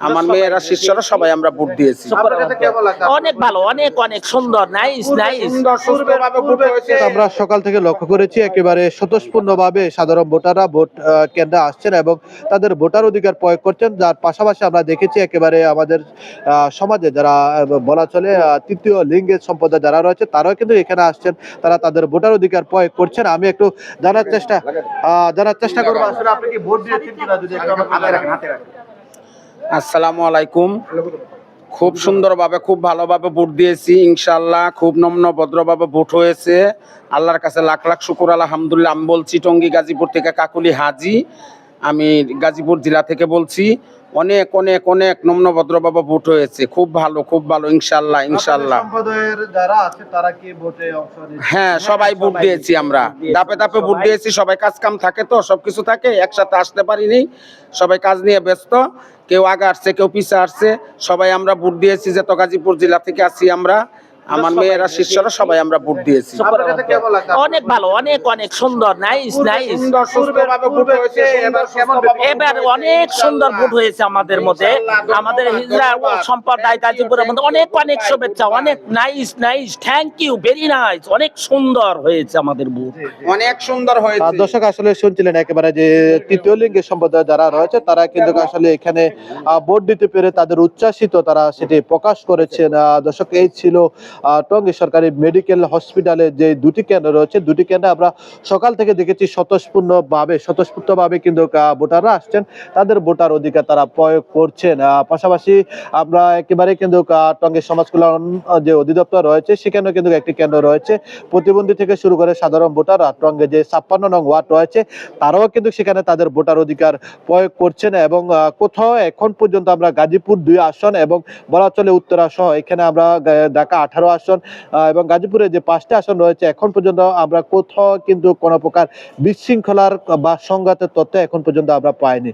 আমার মেয়েরা শিষ্যরা সবাই আমরা ভোট দিয়েছি। অনেক ভালো অনেক অনেক সুন্দর নাইস নাইস আমরা সকাল থেকে লক্ষ্য করেছি একেবারে স্বতঃস্ফূর্ণভাবে সাধারণ ভোটাররা ভোট কেন্দ্রে আসছেন এবং তাদের ভোটার অধিকার প্রয়োগ করছেন। যার পাশাপাশি আমরা দেখেছি একেবারে আমাদের আহ, সমাজে যারা বলা চলে তৃতীয় লিঙ্গের সম্প্রদায় যারা রয়েছে তারাও কিন্তু এখানে আসছেন। তারা তাদের ভোটার অধিকার প্রয়োগ করছেন। আমি একটু জানার চেষ্টা আহ, জানার চেষ্টা করব। আসলে আপনি কি ভোট দিয়েছেন কিনা যদি আসসালামু আলাইকুম। খুব সুন্দরভাবে, খুব ভালোভাবে ভোট দিয়েছি ইনশাল্লাহ খুব নম্ন ভদ্রভাবে ভোট হয়েছে। আল্লাহর কাছে লাখ লাখ শুকুর, আলহামদুলিল্লাহ। আমি বলছি টঙ্গী, গাজীপুর থেকে কাকুলি হাজি। আমি গাজীপুর জেলা থেকে বলছি। অনেক অনেক অনেক নম্র ভদ্রভাবে ভোট হয়েছে। খুব ভালো খুব ভালো ইনশাল্লাহ ইনশাল্লাহ। নিচ্ছে? হ্যাঁ সবাই ভোট দিয়েছি আমরা। দাপে দাপে ভোট দিয়েছি সবাই কাজ কাম থাকে তো সবকিছু থাকে একসাথে আসতে পারিনি। সবাই কাজ নিয়ে ব্যস্ত কেউ আগে আসছে কেউ পিছে আসছে। সবাই আমরা ভোট দিয়েছি যে তো গাজীপুর জেলা থেকে আসি আমরা। আমার মেয়েরা শিষ্যরা সবাই আমরা ভোট দিয়েছি। অনেক ভালো অনেক অনেক সুন্দর নাইস নাইস এবার অনেক সুন্দর ভোট হয়েছে আমাদের মধ্যে। আমাদের হিজরা সম্প্রদায় গাজীপুরের মধ্যে অনেক অনেক শুভেচ্ছা অনেক nice nice thank you very nice অনেক সুন্দর হয়েছে আমাদের ভোট অনেক সুন্দর হয়েছে। দর্শক আসলে শুনছিলেন একেবারে যে তৃতীয় লিঙ্গের সম্প্রদায় যারা রয়েছে তারা কিন্তু আসলে এখানে আহ, ভোট দিতে পেরে তাদের উচ্ছ্বাসিত তারা সেটি প্রকাশ করেছেন। আহ, দর্শক এই ছিল টঙ্গী সরকারি মেডিকেল হসপিটালে যে দুটি কেন্দ্র রয়েছে, দুটি কেন্দ্রে আমরা সকাল থেকে দেখেছি স্বতঃস্ফূর্ণ ভাবে স্বতঃস্ফূর্ত ভাবে কিন্তু ভোটাররা আসছেন। তাদের ভোটার অধিকার তারা প্রয়োগ করছেন। পাশাপাশি আমরা একেবারে কিন্তু টঙ্গী সমাজ কল্যাণ যে অধিদপ্তর রয়েছে, সেখানেও কিন্তু একটি কেন্দ্র রয়েছে। প্রতিবন্ধী থেকে শুরু করে সাধারণ ভোটার টঙ্গে যে ছাপ্পান্ন নং ওয়ার্ড রয়েছে, তারাও কিন্তু সেখানে তাদের ভোটার অধিকার প্রয়োগ করছেন এবং কোথাও এখন পর্যন্ত আমরা গাজীপুর দুই আসন এবং বলা চলে উত্তরা সহ এখানে আমরা ঢাকা আঠারো আসন আহ, এবং গাজীপুরে যে পাঁচটা আসন রয়েছে এখন পর্যন্ত আমরা কোথাও কিন্তু কোনো প্রকার বিশৃঙ্খলার বা সংঘাতের তথ্য এখন পর্যন্ত আমরা পাইনি।